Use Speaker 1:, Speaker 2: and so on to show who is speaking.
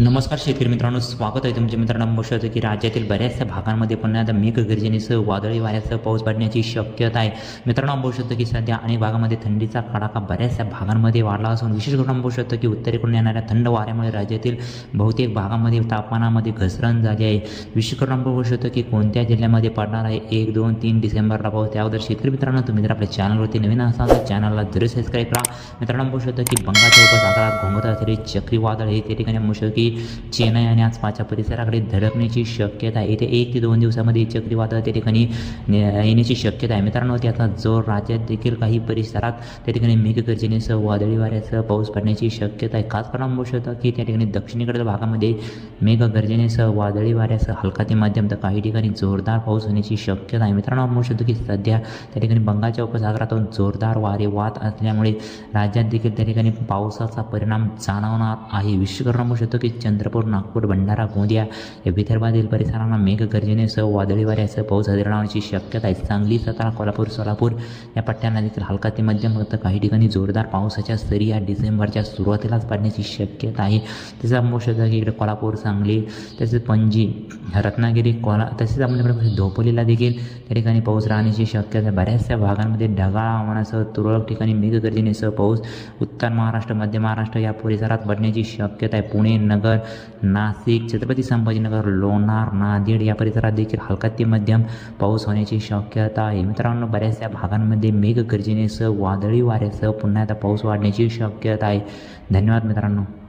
Speaker 1: नमस्कार शेतकरी मित्रांनो स्वागत आहे तुमच्या मित्रांना बघू होतं की राज्यातील बऱ्याचशा भागांमध्ये पुन्हा आता मेघगर्जनेसह वादळी वाऱ्यासह पाऊस पडण्याची शक्यता आहे. मित्रांनो बघू शकतो की सध्या अनेक भागामध्ये थंडीचा कडाका बऱ्याचशा भागांमध्ये वाढला असून विशेष करून बघू शकतो की उत्तरेकडून येणाऱ्या थंड वाऱ्यामुळे राज्यातील बहुतेक भागामध्ये तापमानामध्ये घसरण झाली आहे. विशेष करून बघू शकतो की कोणत्या जिल्ह्यामध्ये पडणार आहे एक दोन तीन डिसेंबरला पाऊस त्या अगोदर शेतकरी मित्रांनो तुम्ही जर आपल्या चॅनलवरती नवीन असाल तर चॅनलला जरूर सबस्क्राईब करा. मित्रांनो बघू शकतो की बंगालच्या उपसागरात घोंगत असलेले चक्रीवादळ हे त्या ठिकाणी बघू शकतो की चेन्नई आणि आसपासच्या परिसराकडे धडकण्याची शक्यता आहे. येथे एक ते दोन दिवसामध्ये चक्रीवादळ त्या ठिकाणी येण्याची शक्यता आहे. मित्रांनो त्याचा जोर राज्यात देखील काही परिसरात त्या ठिकाणी मेघगर्जनेसह वादळी वाऱ्यासह पाऊस पडण्याची शक्यता आहे. खास करून म्हणू शकतो की त्या ठिकाणी दक्षिणेकडील भागामध्ये मेघगर्जनेसह वादळी वाऱ्यासह हलका ते मध्यम तर काही ठिकाणी जोरदार पाऊस होण्याची शक्यता आहे. मित्रांनो म्हणू शकतो की सध्या त्या ठिकाणी बंगालच्या उपसागरातून जोरदार वारे वाहत असल्यामुळे राज्यात देखील त्या ठिकाणी पावसाचा परिणाम जाणवणार आहे. विश्वकर्ण म्हणू शकतो की चंद्रपूर नागपूर भंडारा गोंदिया या विदर्भातील परिसरांना मेघगर्जनेसह वादळी वाऱ्यासह पाऊस हजेरण्याची शक्यता आहे. सांगली सातारा कोल्हापूर सोलापूर या पट्ट्यांना देखील हलका ते मध्यम फक्त काही ठिकाणी जोरदार पावसाच्या सरी या डिसेंबरच्या सुरुवातीलाच पडण्याची शक्यता आहे. तसेच आपण बघू की इकडे कोल्हापूर सांगली तसेच पणजी रत्नागिरी कोला तसेच आपण इकडे देखील त्या ठिकाणी पाऊस राहण्याची शक्यता आहे. बऱ्याचशा भागांमध्ये ढगाळ हवामानासह तुरळक ठिकाणी मेघगर्जनेसह पाऊस उत्तर महाराष्ट्र मध्य महाराष्ट्र या परिसरात पडण्याची शक्यता आहे. पुणे नगर नाशिक छत्रपती संभाजीनगर लोणार नांदेड या परिसरात देखील हलका ते मध्यम पाऊस होण्याची शक्यता आहे. मित्रांनो बऱ्याचशा भागांमध्ये मेघगर्जनेसह वादळी वाऱ्यासह पुन्हा आता पाऊस वाढण्याची शक्यता आहे. धन्यवाद मित्रांनो.